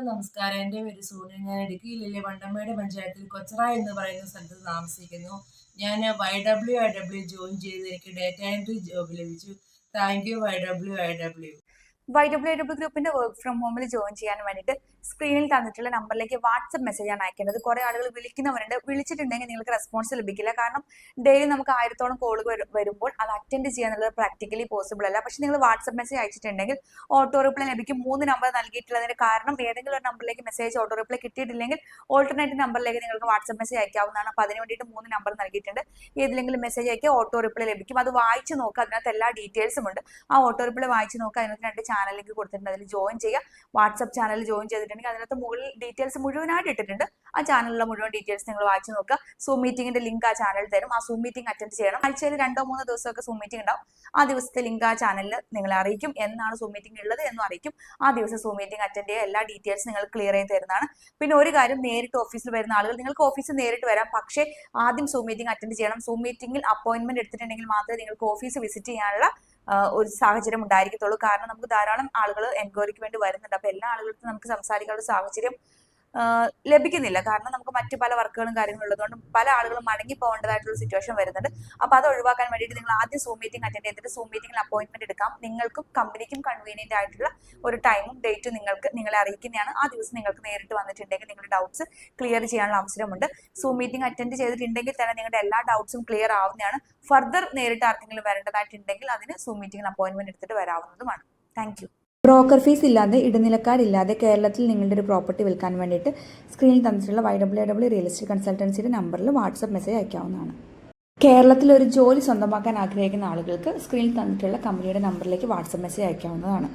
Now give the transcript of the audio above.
എല്ലാവർക്കും നമസ്കാരം. എന്റെ പേര് സൂര്യൻ ഞാൻ ഇടുക്കിയിലെ വണ്ടമ്മയുടെ പഞ്ചായത്തിൽ കൊച്ചറ എന്ന് പറയുന്ന സ്ഥലത്ത് താമസിക്കുന്നു. ഞാൻ Y W I W join ചെയ്ത് എനിക്ക് ഡേറ്റ എൻട്രി ജോബ് ലഭിച്ചു. Thank you Y W I W Y W W ഗ്രൂപ്പിന്റെ വർക്ക് ഫ്രം ഹോമിൽ ജോയിൻ ചെയ്യാൻ വേണ്ടിയിട്ട് സ്ക്രീനിൽ തന്നിട്ടുള്ള നമ്പറിലേക്ക് വാട്സപ്പ് ആണ് അയക്കേണ്ടത്. കുറെ ആളുകൾ വിളിക്കുന്നവരുണ്ട്. വിളിച്ചിട്ടുണ്ടെങ്കിൽ നിങ്ങൾക്ക് റെസ്പോൺസ് ലഭിക്കില്ല. കാരണം ഡെയിലി നമുക്ക് ആയിരത്തോളം കോളുകൾ വരുമ്പോൾ അത് അറ്റൻഡ് ചെയ്യാന്നുള്ളത് പ്രാക്ടിക്കലി പോസിബിൾ അല്ല. പക്ഷെ നിങ്ങൾ വാട്സപ്പ് മെസ്സേജ് അയച്ചിട്ടുണ്ടെങ്കിൽ ഓട്ടോ റിപ്ലൈ ലഭിക്കും. മൂന്ന് നമ്പർ നൽകിയിട്ടുള്ളതിന് കാരണം ഏതെങ്കിലും ഒരു നമ്പറിലേക്ക് മെസ്സേജ് ഓട്ടോ റിപ്ലൈ കിട്ടിയിട്ടില്ലെങ്കിൽ ഓൾട്ടർനേറ്റീവ് നമ്പറിലേക്ക് നിങ്ങൾക്ക് വാട്സപ്പ് മെസ്സേജ് അയക്കാവുന്നതാണ്. അപ്പോൾ അതിന് വേണ്ടിയിട്ട് മൂന്ന് നമ്പർ നൽകിയിട്ടുണ്ട്. ഏതെങ്കിലും മെസ്സേജ് അയക്കുക ഓട്ടോ റിപ്ലൈ ലഭിക്കും. അത് വായിച്ച് നോക്കുക അതിനകത്ത് എല്ലാ ഡീറ്റെയിൽസും ഉണ്ട്. ആ ഓട്ടോ റിപ്ലൈ വായിച്ച് നോക്കുക അതിനകത്ത് രണ്ട് ചാനൽ ലിങ്ക് കൊടുത്തിട്ടുണ്ട്. അതിൽ ജോയിൻ ചെയ്യുക. വാട്സപ്പ് ചാനൽ ജോയിൻ ചെയ്തിട്ടുണ്ടെങ്കിൽ അതിനകത്ത് മുകളിൽ ഡീറ്റെയിൽസ് മുഴുവനായിട്ട് ഇട്ടിട്ടുണ്ട്. ആ ചാനലിലെ മുഴുവൻ ഡീറ്റെയിൽസ് നിങ്ങൾ വായിച്ചു നോക്കുക. സൂം മീറ്റിംഗിന്റെ ലിങ്ക് ആ ചാനൽ തരും. ആ സൂം മീറ്റിംഗ് അറ്റൻഡ് ചെയ്യണം. ആഴ്ചയിൽ രണ്ടോ മൂന്നോ ദിവസമൊക്കെ സൂം മീറ്റിംഗ് ഉണ്ടാവും. ആ ദിവസത്തെ ലിങ്ക് ആ ചാനലിൽ നിങ്ങളെ അറിയിക്കും. എന്നാണ് സൂം മീറ്റിംഗ് ഉള്ളത് എന്നും അറിയിക്കും. ആ ദിവസം സൂം മീറ്റിംഗ് അറ്റൻഡ് ചെയ്യുക. എല്ലാ ഡീറ്റെയിൽസ് നിങ്ങൾ ക്ലിയർ ചെയ്ത് തരുന്നതാണ്. പിന്നെ ഒരു കാര്യം നേരിട്ട് ഓഫീസിൽ വരുന്ന ആളുകൾ നിങ്ങൾക്ക് ഓഫീസിൽ നേരിട്ട് വരാം. പക്ഷേ ആദ്യം സൂം മീറ്റിംഗ് അറ്റൻഡ് ചെയ്യണം. സൂം മീറ്റിംഗിൽ അപ്പോയിന്റ്മെന്റ് എടുത്തിട്ടുണ്ടെങ്കിൽ മാത്രമേ നിങ്ങൾക്ക് ഓഫീസ് വിസിറ്റ് ചെയ്യാനുള്ള ഒരു സാഹചര്യം ഉണ്ടായിരിക്കത്തുള്ളൂ. കാരണം നമുക്ക് ധാരാളം ആളുകൾ എൻക്വയറിക്ക് വേണ്ടി വരുന്നുണ്ട്. അപ്പൊ എല്ലാ ആളുകൾക്കും നമുക്ക് സംസാരിക്കാനുള്ള സാഹചര്യം ലഭിക്കുന്നില്ല. കാരണം നമുക്ക് മറ്റു പല വർക്കുകളും കാര്യങ്ങളും ഉള്ളതുകൊണ്ട് പല ആളുകളും മടങ്ങി പോകേണ്ടതായിട്ടുള്ള സിറ്റുവേഷൻ വരുന്നുണ്ട്. അപ്പൊ അത് ഒഴിവാക്കാൻ വേണ്ടിയിട്ട് നിങ്ങൾ ആദ്യം സൂം മീറ്റിംഗ് അറ്റൻഡ് ചെയ്തിട്ട് സൂം മീറ്റിംഗിൽ അപ്പോയിന്റ്മെന്റ് എടുക്കാം. നിങ്ങൾക്കും കമ്പനിക്കും കൺവീനിയന്റ് ആയിട്ടുള്ള ഒരു ടൈമും ഡേറ്റും നിങ്ങൾക്ക് നിങ്ങളെ അറിയിക്കുന്നതാണ്. ആ ദിവസം നിങ്ങൾക്ക് നേരിട്ട് വന്നിട്ടുണ്ടെങ്കിൽ നിങ്ങളുടെ ഡൗട്ട്സ് ക്ലിയർ ചെയ്യാനുള്ള അവസരമുണ്ട്. സൂം മീറ്റിംഗ് അറ്റൻഡ് ചെയ്തിട്ടുണ്ടെങ്കിൽ തന്നെ നിങ്ങളുടെ എല്ലാ ഡൗട്ട്സും ക്ലിയർ ആവുന്നതാണ്. ഫർദർ നേരിട്ട് ആർക്കെങ്കിലും വരേണ്ടതായിട്ടുണ്ടെങ്കിൽ അതിന് സൂം മീറ്റിംഗിൽ അപ്പോയിന്റ്മെന്റ് എടുത്തിട്ട് വരാവുന്നതുമാണ്. താങ്ക് ബ്രോക്കർ ഫീസ് ഇല്ലാതെ ഇടനിലക്കാരില്ലാതെ കേരളത്തിൽ നിങ്ങളുടെ ഒരു പ്രോപ്പർട്ടി വിൽക്കാൻ വേണ്ടിയിട്ട് സ്ക്രീനിൽ തന്നിട്ടുള്ള Y W W real estate കൺസൾട്ടൻസിയുടെ നമ്പറിൽ വാട്സപ്പ് മെസ്സേജ് അയക്കാവുന്നതാണ്. കേരളത്തിൽ ഒരു ജോലി സ്വന്തമാക്കാൻ ആഗ്രഹിക്കുന്ന ആളുകൾക്ക് സ്ക്രീനിൽ തന്നിട്ടുള്ള കമ്പനിയുടെ നമ്പറിലേക്ക് വാട്സപ്പ് മെസ്സേജ് അയക്കാവുന്നതാണ്.